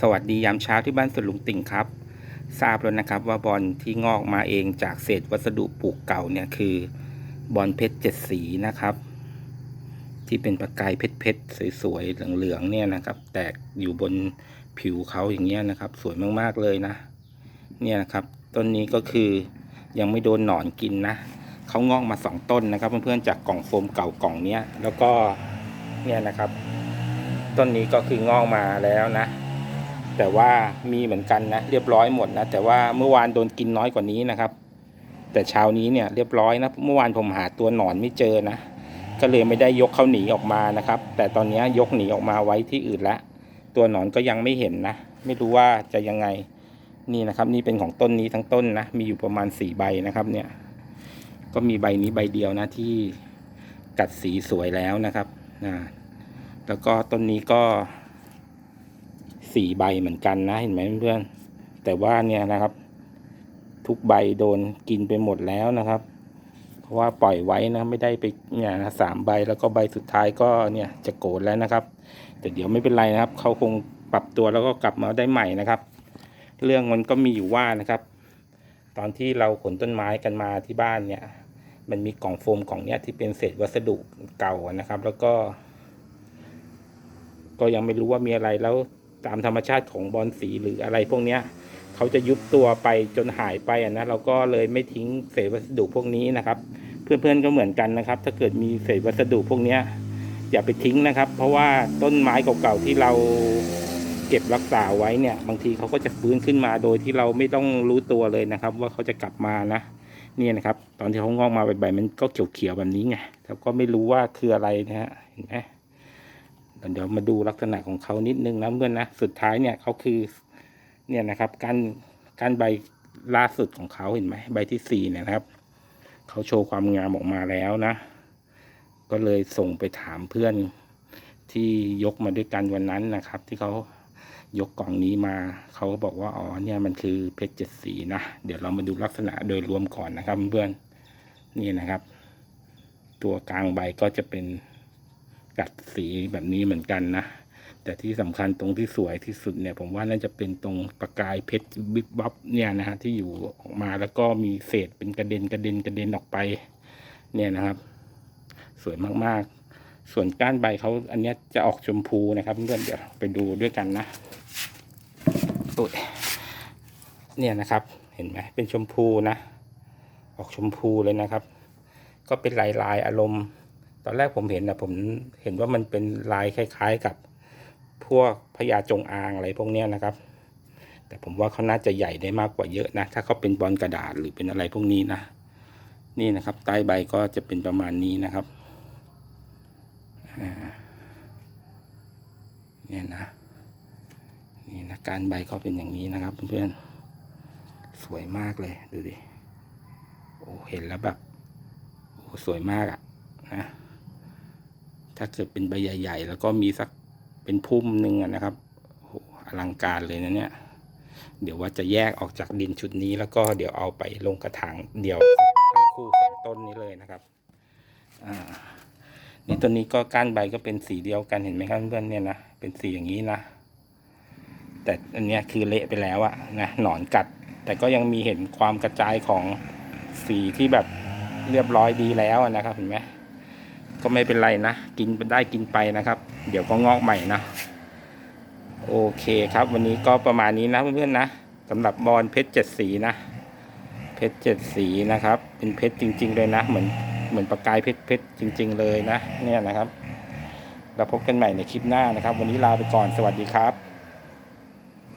สวัสดียามเช้าที่บ้านสวนลุงติ่งครับ ทราบแล้วนะครับว่าบอลที่งอกมาเองจากเศษวัสดุปลูกเก่าเนี่ยคือบอลเพชรเจ็ดสีนะครับ ที่เป็นประกายเพชรเพชรๆสวยๆเหลืองๆเนี่ยนะครับ แตกอยู่บนผิวเขาอย่างเงี้ยนะครับ สวยมากๆเลยนะ เนี่ยนะครับต้นนี้ก็คือยังไม่โดนหนอนกินนะเขางอกมาสองต้นนะครับ เพื่อนๆจากกล่องโฟมเก่ากล่องเนี้ยแล้วก็เนี่ยนะครับ ต้นนี้ก็คืองอกมาแล้วนะ แต่ว่ามีเหมือนกันนะเรียบร้อยหมดนะแต่ว่าเมื่อวานโดนกินน้อยกว่านี้นะครับ แต่เช้านี้เนี่ยเรียบร้อยนะเมื่อวานผมหาตัวหนอนไม่เจอนะ ก็เลยไม่ได้ยกเขาหนีออกมานะครับ แต่ตอนนี้ยกหนีออกมาไว้ที่อื่นแล้วตัวหนอนก็ยังไม่เห็นนะ ไม่รู้ว่าจะยังไงนี่นะครับ นี่เป็นของต้นนี้ทั้งต้นนะมีอยู่ประมาณสี่ใบนะครับเนี่ย ก็มีใบนี้ใบเดียวนะที่กัดสีสวยแล้วนะครับนะแล้วก็ต้นนี้ก็ สี่ใบเหมือนกันนะเห็นไหมเพื่อนแต่ว่าเนี่ยนะครับ ทุกใบโดนกินไปหมดแล้วนะครับ เพราะว่าปล่อยไว้นะไม่ได้ไปเนี่ยนะสามใบแล้วก็ใบสุดท้ายก็เนี่ยจะโกรธแล้วนะครับ แต่เดี๋ยวไม่เป็นไรนะครับเขาคงปรับตัวแล้วก็กลับมาได้ใหม่นะครับ เรื่องมันก็มีอยู่ว่านะครับ ตอนที่เราขนต้นไม้กันมาที่บ้านเนี่ย มันมีกล่องโฟมกล่องเนี้ยที่เป็นเศษวัสดุเก่านะครับ แล้วก็ ก็ยังไม่รู้ว่ามีอะไรแล้ว ตามธรรมชาติของบอลสีหรืออะไรพวกเนี้ยเขาจะยุบตัวไปจนหายไปอะนะเราก็เลยไม่ทิ้งเศษวัสดุพวกนี้นะครับ เพื่อนๆก็เหมือนกันนะครับ ถ้าเกิดมีเศษวัสดุพวกเนี้ยอย่าไปทิ้งนะครับ เพราะว่าต้นไม้เก่าๆที่เราเก็บรักษาไว้เนี่ยบางทีเขาก็จะฟื้นขึ้นมาโดยที่เราไม่ต้องรู้ตัวเลยนะครับ ว่าเขาจะกลับมานะนี่นะครับ ตอนที่เขางอกมาใบๆมันก็เขียวๆแบบนี้ไงแล้วก็ไม่รู้ว่าคืออะไรนะฮะเห็นไหม เดี๋ยวมาดูลักษณะของเขานิดนึงนะเพื่อนนะสุดท้ายเนี่ยเขาคือเนี่ยนะครับการการใบล่าสุดของเขาเห็นไหมใบที่สี่เนี่ยนะครับเขาโชว์ความงามออกมาแล้วนะ ก็เลยส่งไปถามเพื่อนที่ยกมาด้วยกันวันนั้นนะครับ ที่เขายกกล่องนี้มา เขาก็บอกว่าอ๋อเนี่ยมันคือเพชรเจ็ดสีนะ เดี๋ยวเรามาดูลักษณะโดยรวมก่อนนะครับเพื่อนนี่นะครับ ตัวกลางใบก็จะเป็น กัดสีแบบนี้เหมือนกันนะ แต่ที่สำคัญตรงที่สวยที่สุดเนี่ยผมว่าน่าจะเป็นตรงประกายเพชรวิบวับเนี่ยนะฮะที่อยู่ออกมาแล้วก็มีเศษเป็นกระเด็นกระเด็นกระเด็นออกไป เนี่ยนะครับ สวยมากๆ ส่วนก้านใบเขาอันนี้จะออกชมพูนะครับเพื่อนเดี๋ยวไปดูด้วยกันนะอุ๊ยเนี่ยนะครับ เห็นไหมเป็นชมพูนะ ออกชมพูเลยนะครับ ก็เป็นลายลายอารมณ์ ตอนแรกผมเห็นนะผมเห็นว่ามันเป็นลายคล้าย ๆ กับพวกพญาจงอางอะไรพวกเนี้ยนะครับ แต่ผมว่าเขาน่าจะใหญ่ได้มากกว่าเยอะนะ ถ้าเขาเป็นบอลกระดาษหรือเป็นอะไรพวกนี้นะ นี่นะครับ ใต้ใบก็จะเป็นประมาณนี้นะครับเนี่ยนะ นี่นะการใบเขาเป็นอย่างนี้นะครับเพื่อนๆสวยมากเลยดูดิโอ้เห็นแล้วแบบโอ้สวยมากอะนะ ถ้าเกิดเป็นใบใหญ่ๆ แล้วก็มีสักเป็นพุ่มหนึ่งนะครับอลังการเลยนะเนี่ย เดี๋ยวว่าจะแยกออกจากดินชุดนี้แล้วก็เดี๋ยวเอาไปลงกระถางเดี่ยวทั้งคู่สองต้นนี้เลยนะครับนี่ต้นนี้ก็ก้านใบก็เป็นสีเดียวกันเห็นไหมครับเพื่อนเนี่ยนะเป็นสีอย่างนี้นะแต่อันเนี้ยคือเละไปแล้วอะนะหนอนกัด แต่ก็ยังมีเห็นความกระจายของสีที่แบบเรียบร้อยดีแล้วนะครับเห็นไหม ก็ไม่เป็นไรนะ กินได้กินไปนะครับ เดี๋ยวก็งอกใหม่นะ โอเคครับ วันนี้ก็ประมาณนี้นะเพื่อนๆนะสำหรับบอลเพชรเจ็ดสีนะ เพชรเจ็ดสีนะครับ เป็นเพชรจริง ๆ เลยนะ เหมือนเหมือนประกายเพชรเพชรจริง ๆ เลยนะ เนี่ยนะครับเราพบกันใหม่ในคลิปหน้านะครับ วันนี้ลาไปก่อนสวัสดีครับ